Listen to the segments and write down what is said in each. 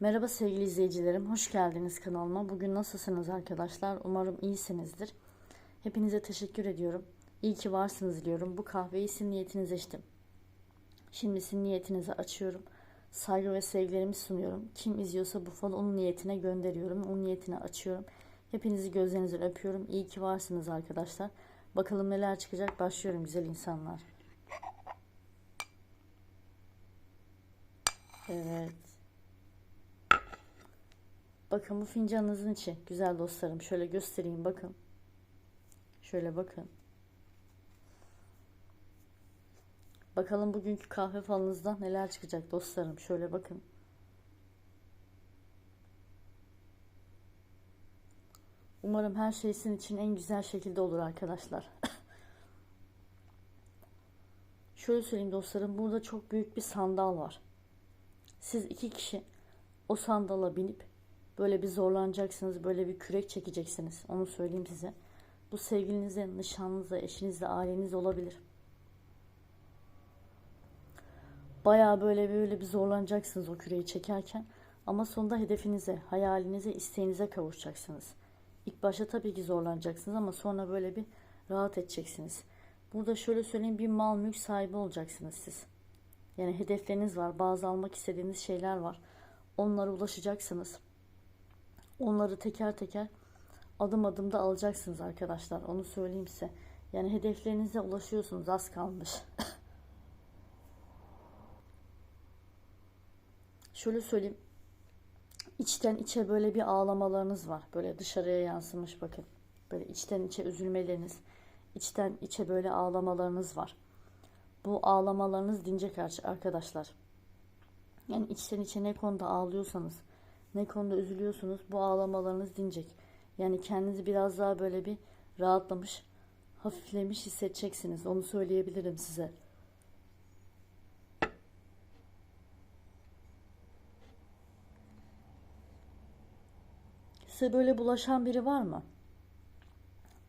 Merhaba sevgili izleyicilerim, hoş geldiniz kanalıma. Bugün nasılsınız arkadaşlar? Umarım iyisinizdir. Hepinize teşekkür ediyorum. İyi ki varsınız diyorum. Bu kahveyi sizin niyetinize içtim. Şimdi sizin niyetinizi açıyorum. Saygı ve sevgilerimi sunuyorum. Kim izliyorsa bu falı onun niyetine gönderiyorum. Onun niyetine açıyorum. Hepinizi gözlerinizden öpüyorum. İyi ki varsınız arkadaşlar. Bakalım neler çıkacak. Başlıyorum güzel insanlar. Evet. Bakın bu fincanınızın içi. Güzel dostlarım. Şöyle göstereyim bakın. Şöyle bakın. Bakalım bugünkü kahve falınızda neler çıkacak dostlarım. Şöyle bakın. Umarım her şey sizin için en güzel şekilde olur arkadaşlar. Şöyle söyleyeyim dostlarım. Burada çok büyük bir sandal var. Siz iki kişi o sandala binip böyle bir zorlanacaksınız. Böyle bir kürek çekeceksiniz. Onu söyleyeyim size. Bu sevgilinize, nişanlınıza, eşinizle, aileniz olabilir. Baya böyle böyle bir zorlanacaksınız o küreği çekerken. Ama sonunda hedefinize, hayalinize, isteğinize kavuşacaksınız. İlk başta tabii ki zorlanacaksınız ama sonra böyle bir rahat edeceksiniz. Burada şöyle söyleyeyim bir mal mülk sahibi olacaksınız siz. Yani hedefleriniz var, bazı almak istediğiniz şeyler var. Onlara ulaşacaksınız. Onları teker teker adım adım da alacaksınız arkadaşlar. Onu söyleyeyim size. Yani hedeflerinize ulaşıyorsunuz az kalmış. Şöyle söyleyeyim. İçten içe böyle bir ağlamalarınız var. Böyle dışarıya yansımış bakın. Böyle içten içe üzülmeleriniz, içten içe böyle ağlamalarınız var. Bu ağlamalarınız dinecek arkadaşlar. Yani içten içe ne konuda ağlıyorsanız, ne konuda üzülüyorsunuz bu ağlamalarınız dinecek. Yani kendinizi biraz daha böyle bir rahatlamış, hafiflemiş hissedeceksiniz. Onu söyleyebilirim size. Size böyle bulaşan biri var mı?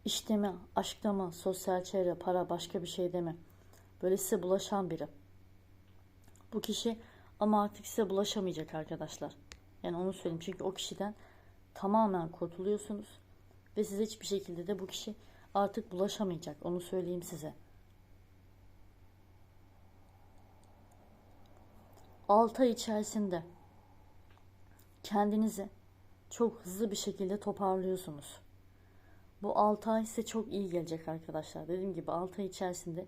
İşte mi, aşkta mı, sosyal çevre, para, başka bir şey mi? Böyle size bulaşan biri. Bu kişi ama artık size bulaşamayacak arkadaşlar. Yani onu söyleyeyim çünkü o kişiden tamamen kurtuluyorsunuz. Ve size hiçbir şekilde de bu kişi artık bulaşamayacak. Onu söyleyeyim size. 6 ay içerisinde kendinizi çok hızlı bir şekilde toparlıyorsunuz. Bu 6 ay size çok iyi gelecek arkadaşlar. Dediğim gibi 6 ay içerisinde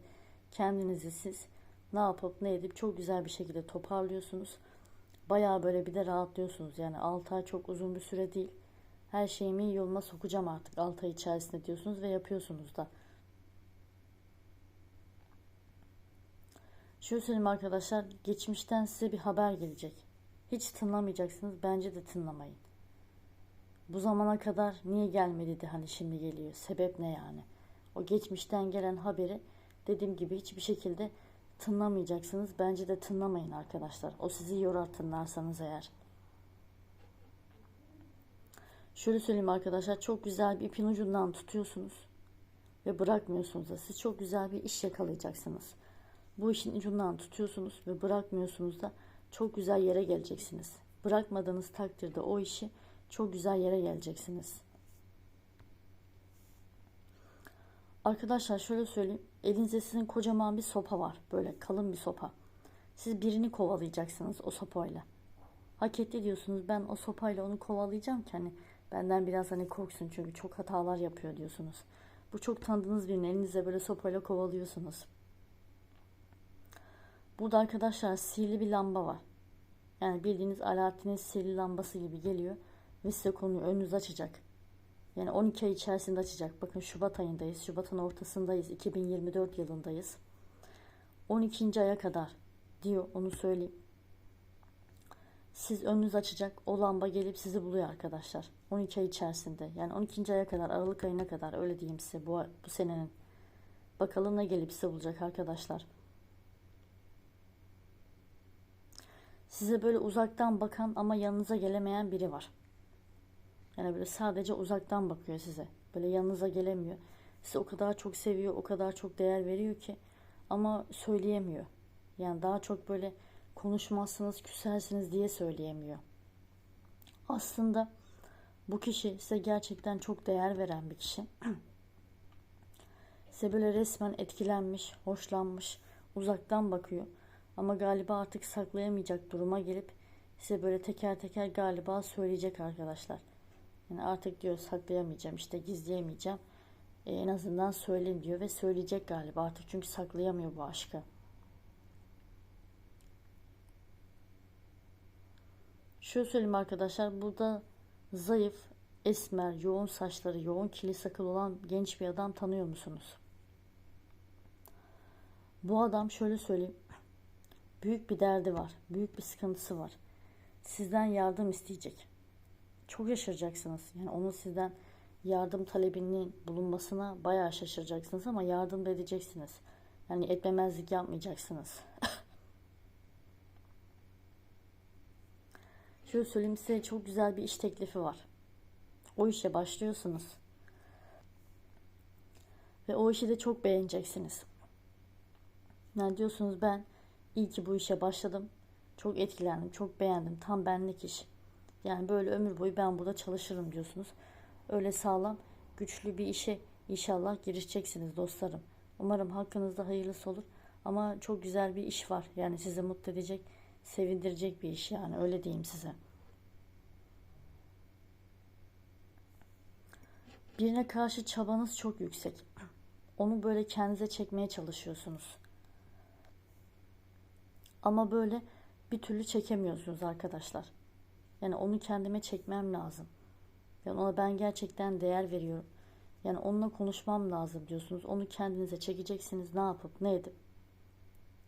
kendinizi siz ne yapıp ne edip çok güzel bir şekilde toparlıyorsunuz. Bayağı böyle bir de rahatlıyorsunuz. Yani 6 ay çok uzun bir süre değil. Her şeyimi iyi yoluna sokacağım artık 6 ay içerisinde diyorsunuz ve yapıyorsunuz da. Şöyle söyleyeyim arkadaşlar. Geçmişten size bir haber gelecek. Hiç tınlamayacaksınız. Bence de tınlamayın. Bu zamana kadar niye gelmedi de hani şimdi geliyor. Sebep ne yani? O geçmişten gelen haberi dediğim gibi hiçbir şekilde tınlamayacaksınız. Bence de tınlamayın arkadaşlar. O sizi yorar tınlarsanız eğer. Şöyle söyleyeyim arkadaşlar. Çok güzel bir ipin ucundan tutuyorsunuz. Ve bırakmıyorsunuz da. Siz çok güzel bir iş yakalayacaksınız. Bu işin ucundan tutuyorsunuz ve bırakmıyorsunuz da çok güzel yere geleceksiniz. Bırakmadığınız takdirde o işi çok güzel yere geleceksiniz. Arkadaşlar şöyle söyleyeyim. Elinizde sizin kocaman bir sopa var. Böyle kalın bir sopa. Siz birini kovalayacaksınız o sopayla. Hak etti diyorsunuz. Ben o sopayla onu kovalayacağım ki hani benden biraz hani korksun çünkü çok hatalar yapıyor diyorsunuz. Bu çok tanıdığınız birini elinizde böyle sopayla kovalıyorsunuz. Burada arkadaşlar sihirli bir lamba var. Yani bildiğiniz Alaaddin'in sihirli lambası gibi geliyor ve size konuyu önünüz açacak. Yani 12 ay içerisinde açacak. Bakın Şubat ayındayız. Şubat'ın ortasındayız. 2024 yılındayız. 12. aya kadar diyor onu söyleyeyim. Siz önünüz açacak. O lamba gelip sizi buluyor arkadaşlar. 12 ay içerisinde. Yani 12. aya kadar Aralık ayına kadar öyle diyeyim size bu, bu senenin. Bakalım ne gelip size bulacak arkadaşlar. Size böyle uzaktan bakan ama yanınıza gelemeyen biri var. Yani böyle sadece uzaktan bakıyor size. Böyle yanınıza gelemiyor. Sizi o kadar çok seviyor, o kadar çok değer veriyor ki ama söyleyemiyor. Yani daha çok böyle konuşmazsınız, küsersiniz diye söyleyemiyor. Aslında bu kişi size gerçekten çok değer veren bir kişi. size böyle resmen etkilenmiş, hoşlanmış, uzaktan bakıyor. Ama galiba artık saklayamayacak duruma gelip size böyle teker teker galiba söyleyecek arkadaşlar. Yani artık diyor saklayamayacağım işte gizleyemeyeceğim. E, en azından söyleyin diyor ve söyleyecek galiba artık çünkü saklayamıyor bu aşkı. Şöyle söyleyeyim arkadaşlar burada zayıf, esmer, yoğun saçları, yoğun kirli sakal olan genç bir adam tanıyor musunuz? Bu adam şöyle söyleyeyim. Büyük bir derdi var. Büyük bir sıkıntısı var. Sizden yardım isteyecek. Çok şaşıracaksınız. Yani onun sizden yardım talebinin bulunmasına bayağı şaşıracaksınız ama yardım da edeceksiniz. Yani etmemezlik yapmayacaksınız. Şöyle söyleyeyim size çok güzel bir iş teklifi var. O işe başlıyorsunuz. Ve o işi de çok beğeneceksiniz. Yani diyorsunuz ben iyi ki bu işe başladım. Çok etkilendim, çok beğendim. Tam benlik iş. Yani böyle ömür boyu ben burada çalışırım diyorsunuz. Öyle sağlam, güçlü bir işe inşallah girişeceksiniz dostlarım. Umarım hakkınızda hayırlısı olur. Ama çok güzel bir iş var. Yani sizi mutlu edecek, sevindirecek bir iş yani öyle diyeyim size. Birine karşı çabanız çok yüksek. Onu böyle kendinize çekmeye çalışıyorsunuz. Ama böyle bir türlü çekemiyorsunuz arkadaşlar. Yani onu kendime çekmem lazım. Yani ona ben gerçekten değer veriyorum. Yani onunla konuşmam lazım diyorsunuz. Onu kendinize çekeceksiniz. Ne yapıp ne edip.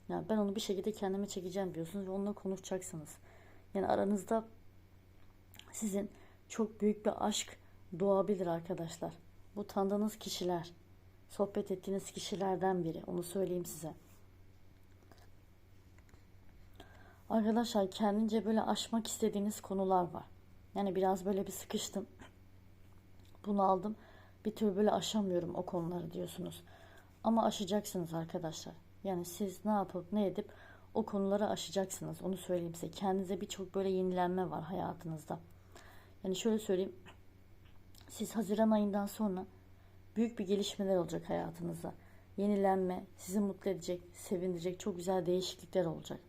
Yani ben onu bir şekilde kendime çekeceğim diyorsunuz ve onunla konuşacaksınız. Yani aranızda sizin çok büyük bir aşk doğabilir arkadaşlar. Bu tanıdığınız kişiler, sohbet ettiğiniz kişilerden biri. Onu söyleyeyim size. Arkadaşlar kendince böyle aşmak istediğiniz konular var. Yani biraz böyle bir sıkıştım. Bunu aldım. Bir türlü böyle aşamıyorum o konuları diyorsunuz. Ama aşacaksınız arkadaşlar. Yani siz ne yapıp ne edip o konuları aşacaksınız. Onu söyleyeyim size. Kendinize birçok böyle yenilenme var hayatınızda. Yani şöyle söyleyeyim. Siz Haziran ayından sonra büyük bir gelişmeler olacak hayatınızda. Yenilenme, sizi mutlu edecek, sevindirecek çok güzel değişiklikler olacak.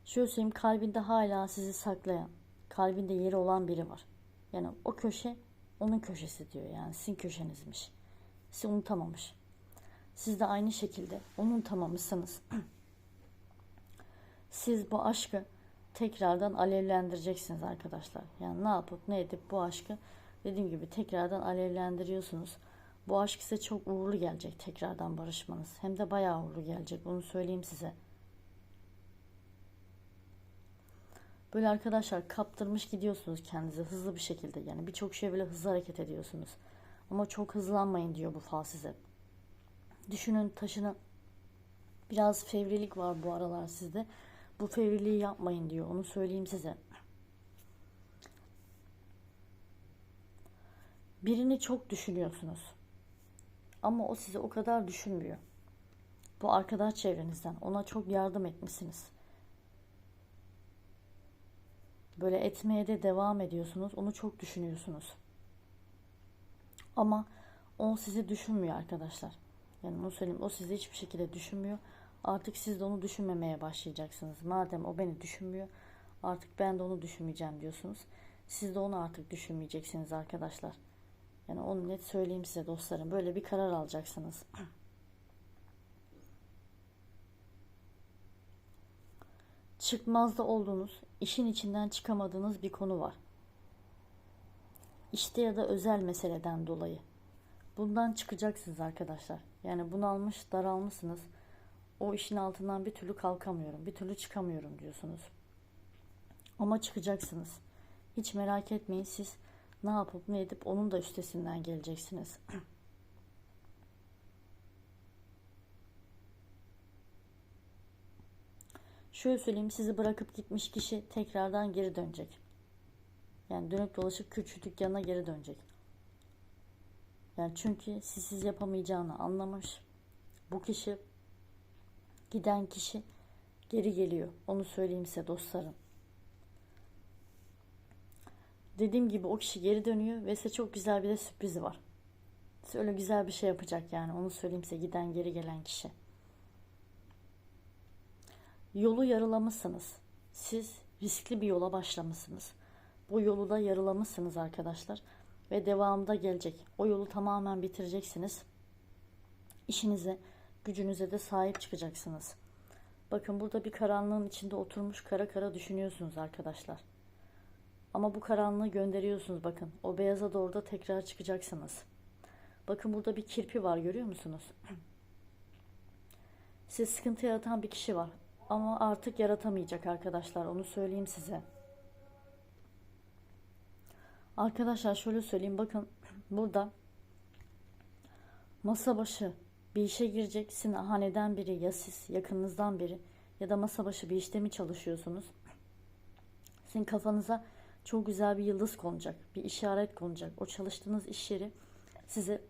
Şöyle söyleyeyim kalbinde hala sizi saklayan, kalbinde yeri olan biri var. Yani o köşe onun köşesi diyor yani sizin köşenizmiş. Sizi unutamamış. Siz de aynı şekilde unutamamışsınız. Siz bu aşkı tekrardan alevlendireceksiniz arkadaşlar. Yani ne yapıp ne edip bu aşkı dediğim gibi tekrardan alevlendiriyorsunuz. Bu aşk size çok uğurlu gelecek tekrardan barışmanız. Hem de bayağı uğurlu gelecek. Bunu söyleyeyim size. Böyle arkadaşlar kaptırmış gidiyorsunuz kendinizi hızlı bir şekilde. Yani birçok şey böyle hızlı hareket ediyorsunuz. Ama çok hızlanmayın diyor bu fal size. Düşünün taşını biraz fevrilik var bu aralar sizde. Bu fevriliği yapmayın diyor. Onu söyleyeyim size. Birini çok düşünüyorsunuz. Ama o sizi o kadar düşünmüyor. Bu arkadaş çevrenizden ona çok yardım etmişsiniz. Böyle etmeye de devam ediyorsunuz. Onu çok düşünüyorsunuz. Ama o sizi düşünmüyor arkadaşlar. Yani onu söyleyeyim. O sizi hiçbir şekilde düşünmüyor. Artık siz de onu düşünmemeye başlayacaksınız. Madem o beni düşünmüyor. Artık ben de onu düşünmeyeceğim diyorsunuz. Siz de onu artık düşünmeyeceksiniz arkadaşlar. Yani onu net söyleyeyim size dostlarım. Böyle bir karar alacaksınız. Çıkmazda olduğunuz, işin içinden çıkamadığınız bir konu var. İşte ya da özel meseleden dolayı. Bundan çıkacaksınız arkadaşlar. Yani bunalmış, daralmışsınız. O işin altından bir türlü kalkamıyorum, bir türlü çıkamıyorum diyorsunuz. Ama çıkacaksınız. Hiç merak etmeyin siz ne yapıp ne edip onun da üstesinden geleceksiniz. Şöyle söyleyeyim sizi bırakıp gitmiş kişi tekrardan geri dönecek. Yani dönüp dolaşıp küçük dükkanına geri dönecek. Yani çünkü sizsiz yapamayacağını anlamış. Bu kişi giden kişi geri geliyor. Onu söyleyeyim size dostlarım. Dediğim gibi o kişi geri dönüyor ve size çok güzel bir de sürprizi var. Size öyle güzel bir şey yapacak yani onu söyleyeyim size giden geri gelen kişi. Yolu yarılamışsınız. Siz riskli bir yola başlamışsınız. Bu yolu da yarılamışsınız arkadaşlar. Ve devamında gelecek. O yolu tamamen bitireceksiniz. İşinize, gücünüze de sahip çıkacaksınız. Bakın burada bir karanlığın içinde oturmuş kara kara düşünüyorsunuz arkadaşlar. Ama bu karanlığı gönderiyorsunuz bakın. O beyaza doğru da tekrar çıkacaksınız. Bakın burada bir kirpi var görüyor musunuz? Size sıkıntı yaratan bir kişi var. Ama artık yaratamayacak arkadaşlar. Onu söyleyeyim size. Arkadaşlar şöyle söyleyeyim. Bakın burada masa başı bir işe girecek. Sizin haneden biri ya siz yakınınızdan biri ya da masa başı bir işte mi çalışıyorsunuz? Sizin kafanıza çok güzel bir yıldız konacak. Bir işaret konacak. O çalıştığınız iş yeri size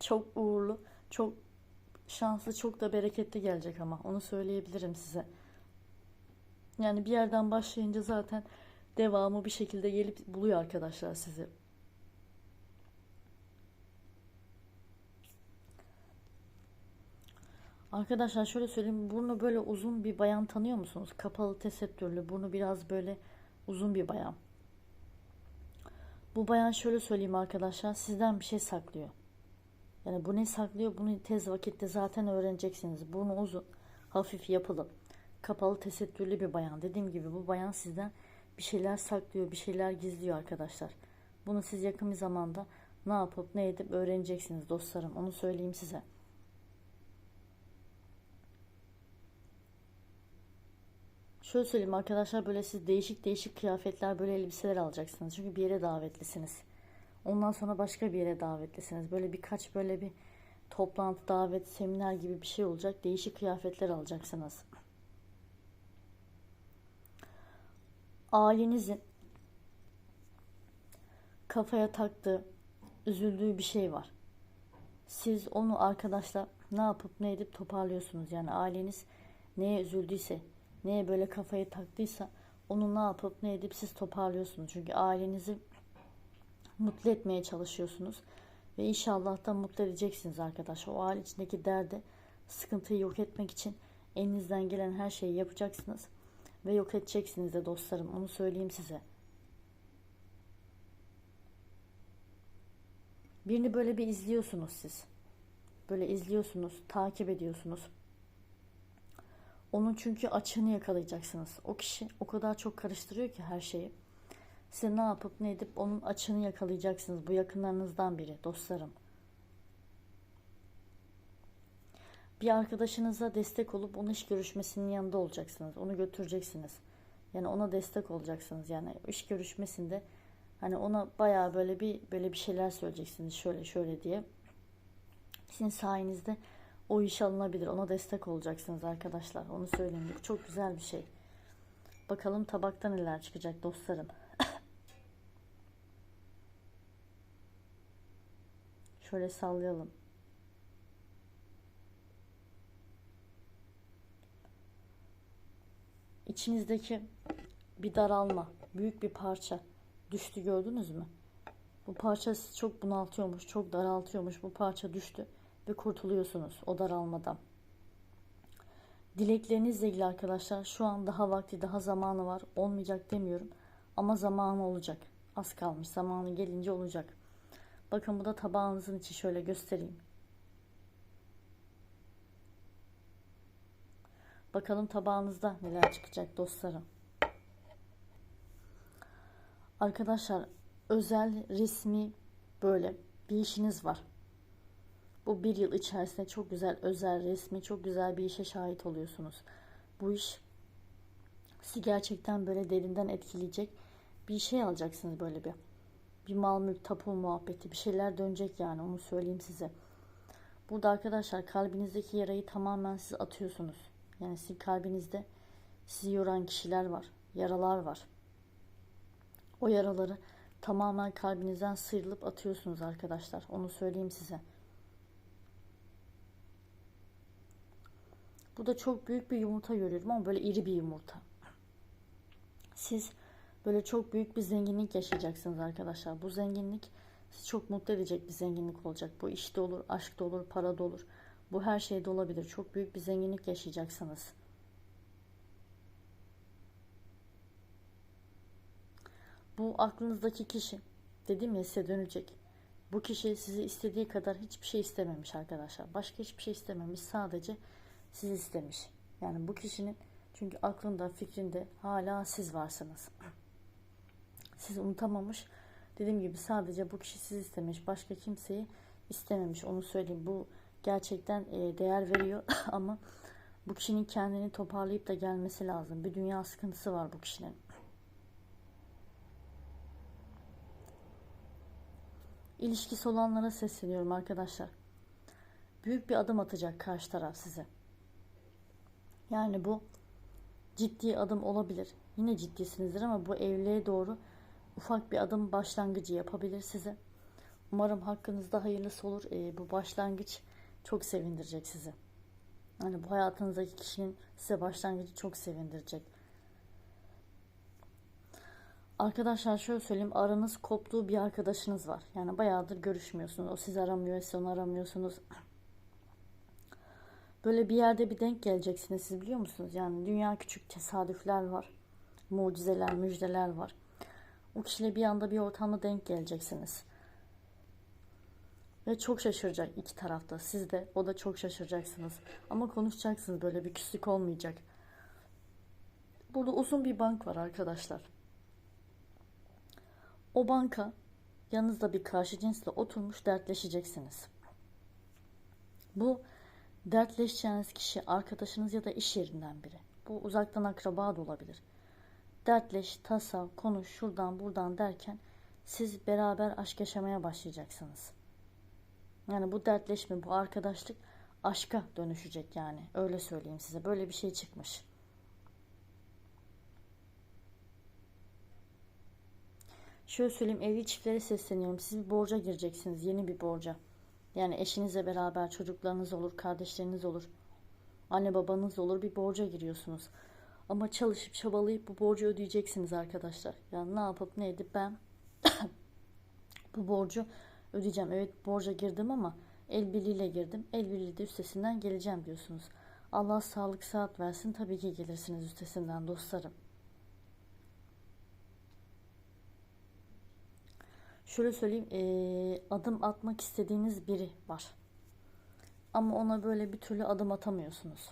çok uğurlu, çok şanslı, çok da bereketli gelecek ama onu söyleyebilirim size. Yani bir yerden başlayınca zaten devamı bir şekilde gelip buluyor arkadaşlar sizi. Arkadaşlar şöyle söyleyeyim. Burnu böyle uzun bir bayan tanıyor musunuz? Kapalı tesettürlü. Burnu biraz böyle uzun bir bayan. Bu bayan şöyle söyleyeyim arkadaşlar. Sizden bir şey saklıyor. Yani bu ne saklıyor? Bunu tez vakitte zaten öğreneceksiniz. Burnu uzun, hafif yapılı, kapalı tesettürlü bir bayan. Dediğim gibi bu bayan sizden bir şeyler saklıyor, bir şeyler gizliyor arkadaşlar. Bunu siz yakın bir zamanda ne yapıp ne edip öğreneceksiniz dostlarım. Onu söyleyeyim size. Şöyle söyleyeyim arkadaşlar böyle siz değişik değişik kıyafetler böyle elbiseler alacaksınız. Çünkü bir yere davetlisiniz. Ondan sonra başka bir yere davetlisiniz. Böyle birkaç böyle bir toplantı, davet, seminer gibi bir şey olacak. Değişik kıyafetler alacaksınız. Ailenizin kafaya taktığı, üzüldüğü bir şey var. Siz onu arkadaşlar ne yapıp ne edip toparlıyorsunuz. Yani aileniz neye üzüldüyse, neye böyle kafayı taktıysa onu ne yapıp ne edip siz toparlıyorsunuz. Çünkü ailenizi mutlu etmeye çalışıyorsunuz. Ve inşallah da mutlu edeceksiniz arkadaşlar. O aile içindeki derdi, sıkıntıyı yok etmek için elinizden gelen her şeyi yapacaksınız. Ve yok edeceksiniz de dostlarım. Onu söyleyeyim size. Birini böyle bir izliyorsunuz siz. Böyle izliyorsunuz, takip ediyorsunuz. Onun çünkü açığını yakalayacaksınız. O kişi o kadar çok karıştırıyor ki her şeyi. Size ne yapıp ne edip onun açığını yakalayacaksınız. Bu yakınlarınızdan biri, dostlarım. Bir arkadaşınıza destek olup onun iş görüşmesinin yanında olacaksınız. Onu götüreceksiniz. Yani ona destek olacaksınız. Yani iş görüşmesinde hani ona bayağı böyle bir böyle bir şeyler söyleyeceksiniz. Şöyle şöyle diye. Sizin sayenizde o iş alınabilir. Ona destek olacaksınız arkadaşlar. Onu söyleyeyim. Bu çok güzel bir şey. Bakalım tabakta neler çıkacak dostlarım. Şöyle sallayalım. İçinizdeki bir daralma, büyük bir parça düştü gördünüz mü? Bu parça sizi çok bunaltıyormuş, çok daraltıyormuş. Bu parça düştü ve kurtuluyorsunuz o daralmadan. Dileklerinizle ilgili arkadaşlar şu an daha vakti, daha zamanı var. Olmayacak demiyorum ama zamanı olacak. Az kalmış. Zamanı gelince olacak. Bakın bu da tabağınızın içi şöyle göstereyim. Bakalım tabağınızda neler çıkacak dostlarım. Arkadaşlar özel resmi böyle bir işiniz var. Bu bir yıl içerisinde çok güzel özel resmi çok güzel bir işe şahit oluyorsunuz. Bu iş sizi gerçekten böyle derinden etkileyecek bir şey alacaksınız böyle bir bir mal mülk tapu muhabbeti bir şeyler dönecek yani onu söyleyeyim size. Burada arkadaşlar kalbinizdeki yarayı tamamen siz atıyorsunuz. Yani sizin kalbinizde sizi yoran kişiler var. Yaralar var. O yaraları tamamen kalbinizden sıyrılıp atıyorsunuz arkadaşlar. Onu söyleyeyim size. Bu da çok büyük bir yumurta görüyorum ama böyle iri bir yumurta. Siz Böyle çok büyük bir zenginlik yaşayacaksınız arkadaşlar. Bu zenginlik sizi çok mutlu edecek bir zenginlik olacak. Bu işte olur, aşkta olur, parada olur. Bu her şeyde olabilir. Çok büyük bir zenginlik yaşayacaksınız. Bu aklınızdaki kişi dedim ya size dönecek. Bu kişi sizi istediği kadar hiçbir şey istememiş arkadaşlar. Başka hiçbir şey istememiş. Sadece sizi istemiş. Yani bu kişinin çünkü aklında, fikrinde hala siz varsınız. Sizi unutamamış. Dediğim gibi sadece bu kişi sizi istemiş. Başka kimseyi istememiş. Onu söyleyeyim. Bu gerçekten e, değer veriyor ama bu kişinin kendini toparlayıp da gelmesi lazım. Bir dünya sıkıntısı var bu kişinin. İlişkisi olanlara sesleniyorum arkadaşlar. Büyük bir adım atacak karşı taraf size. Yani bu ciddi adım olabilir. Yine ciddisinizdir ama bu evliliğe doğru ufak bir adım başlangıcı yapabilir size. Umarım hakkınızda hayırlısı olur. E, bu başlangıç çok sevindirecek sizi. Yani bu hayatınızdaki kişinin size başlangıcı çok sevindirecek. Arkadaşlar şöyle söyleyeyim aranız koptuğu bir arkadaşınız var. Yani bayağıdır görüşmüyorsunuz. O sizi aramıyor, siz onu aramıyorsunuz. Böyle bir yerde bir denk geleceksiniz siz biliyor musunuz? Yani dünya küçük tesadüfler var. Mucizeler, müjdeler var. O kişiyle bir anda bir ortamda denk geleceksiniz. Ve çok şaşıracak iki tarafta. Siz de o da çok şaşıracaksınız. Ama konuşacaksınız böyle bir küslük olmayacak. Burada uzun bir bank var arkadaşlar. O banka yanınızda bir karşı cinsle oturmuş dertleşeceksiniz. Bu dertleşeceğiniz kişi arkadaşınız ya da iş yerinden biri. Bu uzaktan akraba da olabilir. Dertleş, tasa, konuş şuradan buradan derken siz beraber aşk yaşamaya başlayacaksınız. Yani bu dertleşme, bu arkadaşlık aşka dönüşecek yani. Öyle söyleyeyim size. Böyle bir şey çıkmış. Şöyle söyleyeyim evli çiftlere sesleniyorum. Siz bir borca gireceksiniz. Yeni bir borca. Yani eşinizle beraber çocuklarınız olur, kardeşleriniz olur. Anne babanız olur bir borca giriyorsunuz. Ama çalışıp çabalayıp bu borcu ödeyeceksiniz arkadaşlar. Yani ne yapıp ne edip ben bu borcu ödeyeceğim. Evet borca girdim ama el birliğiyle girdim. El birliği de üstesinden geleceğim diyorsunuz. Allah sağlık saat versin tabii ki gelirsiniz üstesinden dostlarım. Şöyle söyleyeyim ee, adım atmak istediğiniz biri var. Ama ona böyle bir türlü adım atamıyorsunuz.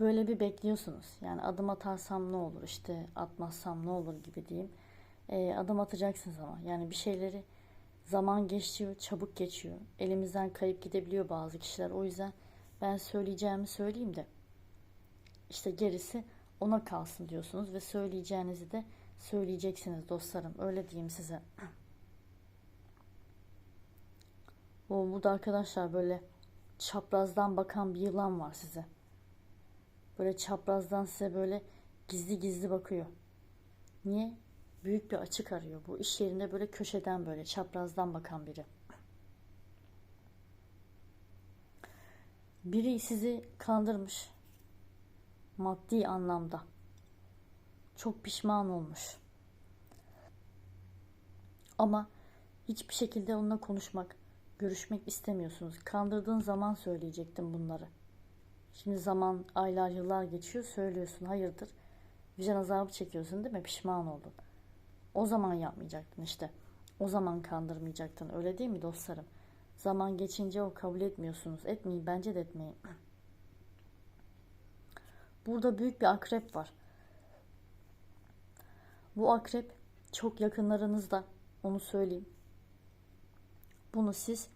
Böyle bir bekliyorsunuz. Yani adım atarsam ne olur işte atmazsam ne olur gibi diyeyim. E, adım atacaksınız ama. Yani bir şeyleri zaman geçiyor, çabuk geçiyor. Elimizden kayıp gidebiliyor bazı kişiler. O yüzden ben söyleyeceğimi söyleyeyim de işte gerisi ona kalsın diyorsunuz ve söyleyeceğinizi de söyleyeceksiniz dostlarım. Öyle diyeyim size. O burada arkadaşlar böyle çaprazdan bakan bir yılan var size. Böyle çaprazdan size böyle gizli gizli bakıyor. Niye? Büyük bir açık arıyor. Bu iş yerinde böyle köşeden böyle çaprazdan bakan biri. Biri sizi kandırmış. Maddi anlamda. Çok pişman olmuş. Ama hiçbir şekilde onunla konuşmak, görüşmek istemiyorsunuz. Kandırdığın zaman söyleyecektim bunları. Şimdi zaman, aylar, yıllar geçiyor söylüyorsun. Hayırdır? Vicdan azabı çekiyorsun değil mi? Pişman oldun. O zaman yapmayacaktın işte. O zaman kandırmayacaktın. Öyle değil mi dostlarım? Zaman geçince o kabul etmiyorsunuz. Etmeyin. Bence de etmeyin. Burada büyük bir akrep var. Bu akrep çok yakınlarınızda. Onu söyleyeyim. Bunu siz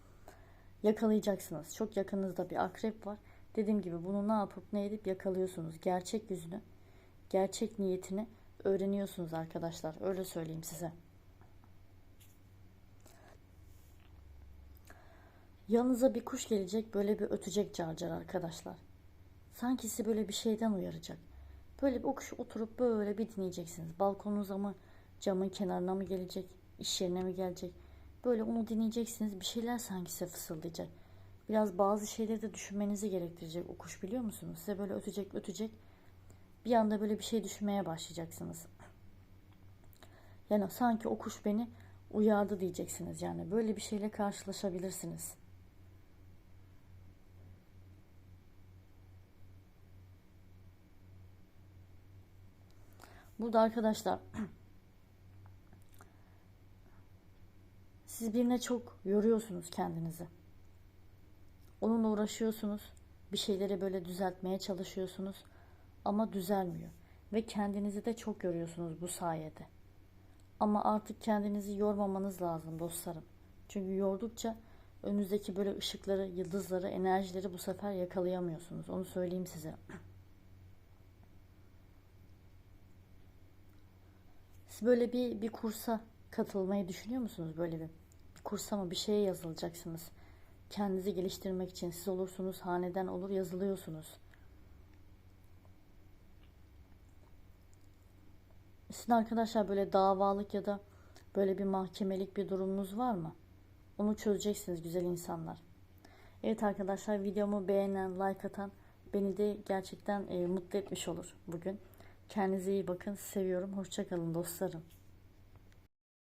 yakalayacaksınız. Çok yakınınızda bir akrep var. Dediğim gibi bunu ne yapıp ne edip yakalıyorsunuz. Gerçek yüzünü, gerçek niyetini öğreniyorsunuz arkadaşlar. Öyle söyleyeyim size. Yanınıza bir kuş gelecek böyle bir ötecek carcar arkadaşlar. Sanki sizi böyle bir şeyden uyaracak. Böyle bir o kuş oturup böyle bir dinleyeceksiniz. Balkonunuza mı camın kenarına mı gelecek, iş yerine mi gelecek? Böyle onu dinleyeceksiniz. Bir şeyler sanki size fısıldayacak. Biraz bazı şeyleri de düşünmenizi gerektirecek o kuş biliyor musunuz? Size böyle ötecek ötecek. Bir anda böyle bir şey düşünmeye başlayacaksınız. Yani sanki o kuş beni uyardı diyeceksiniz yani. Böyle bir şeyle karşılaşabilirsiniz. Burada arkadaşlar siz birine çok yoruyorsunuz kendinizi. Onunla uğraşıyorsunuz. Bir şeyleri böyle düzeltmeye çalışıyorsunuz ama düzelmiyor ve kendinizi de çok yoruyorsunuz bu sayede. Ama artık kendinizi yormamanız lazım dostlarım. Çünkü yordukça önünüzdeki böyle ışıkları, yıldızları, enerjileri bu sefer yakalayamıyorsunuz. Onu söyleyeyim size. Siz böyle bir bir kursa katılmayı düşünüyor musunuz? Böyle bir, bir kursa mı bir şeye yazılacaksınız. Kendinizi geliştirmek için siz olursunuz, haneden olur yazılıyorsunuz. Sizin arkadaşlar böyle davalık ya da böyle bir mahkemelik bir durumunuz var mı? Onu çözeceksiniz güzel insanlar. Evet arkadaşlar videomu beğenen, like atan beni de gerçekten e, mutlu etmiş olur bugün. Kendinize iyi bakın. Seviyorum. Hoşçakalın dostlarım.